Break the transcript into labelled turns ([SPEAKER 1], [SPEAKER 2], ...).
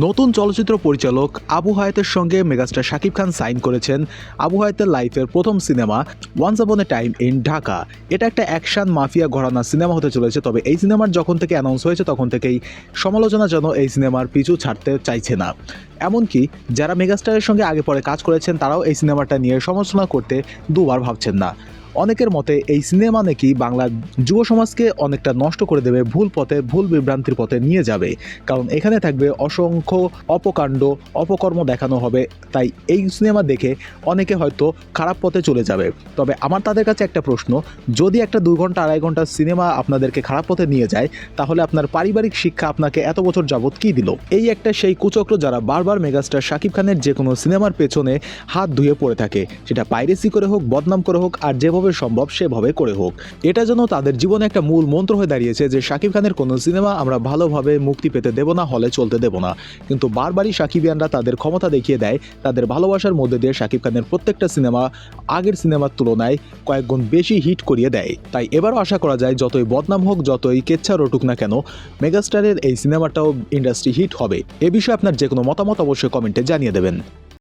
[SPEAKER 1] নতুন চলচ্চিত্র পরিচালক আবু হায়াতের সঙ্গে মেগাস্টার শাকিব খান সাইন করেছেন আবু হায়াতের লাইফের প্রথম cinema once upon A time in Dhaka এটা একটা অ্যাকশন মাফিয়া ঘরানা সিনেমা হতে চলেছে, তবে এই সিনেমার যখন থেকে অ্যানাউন্স হয়েছে, তখন থেকেই সমালোচনা যেন এই সিনেমার পিছু ছাড়তে চাইছে না। এমনকি যারা মেগাস্টারের সঙ্গে আগে পরে কাজ করেছেন, তারাও এই সিনেমাটা নিয়ে সমালোচনা করতে দুবার ভাবছেন না। অনেকের মতে এই সিনেমা নাকি বাংলার যুব সমাজকে অনেকটা নষ্ট করে দেবে, ভুল পথে, ভুল বিভ্রান্তির পথে নিয়ে যাবে। কারণ এখানে থাকবে অসংখ্য অপকাণ্ড, অপকর্ম দেখানো হবে। তাই এই সিনেমা দেখে অনেকে হয়তো খারাপ পথে চলে যাবে। তবে আমার তাদের কাছে একটা প্রশ্ন, যদি একটা দু ঘণ্টা, আড়াই ঘণ্টার সিনেমা আপনাদেরকে খারাপ পথে নিয়ে যায়, তাহলে আপনার পারিবারিক শিক্ষা আপনাকে এত বছর যাবৎ কী দিল? এই একটা সেই কুচক্র যারা বারবার মেগাস্টার শাকিব খানের যে কোনো সিনেমার পেছনে হাত ধুয়ে পড়ে থাকে। সেটা পাইরেসি করে হোক, বদনাম করে হোক, আর যেভাবে সম্ভব সেভাবে করে হোক। এটা যেন তাদের জীবনে একটা মূল মন্ত্র হয়ে দাঁড়িয়েছে যে, শাকিব খানের কোনো সিনেমা আমরা ভালোভাবে মুক্তি পেতে দেব না, হলে চলতে দেব না। কিন্তু বারবারই সাকিবিয়ানরা তাদের ক্ষমতা দেখিয়ে দেয়, তাদের ভালোবাসার মধ্যে দিয়ে শাকিব খানের প্রত্যেকটা সিনেমা আগের সিনেমার তুলনায় কয়েকগুণ বেশি হিট করিয়ে দেয়। তাই এবারও আশা করা যায়, যতই বদনাম হোক, যতই কেচ্ছা রটুক না কেন, মেগাস্টারের এই সিনেমাটাও ইন্ডাস্ট্রি হিট হবে। এ বিষয়ে আপনার যে কোনো মতামত অবশ্যই কমেন্টে জানিয়ে দেবেন।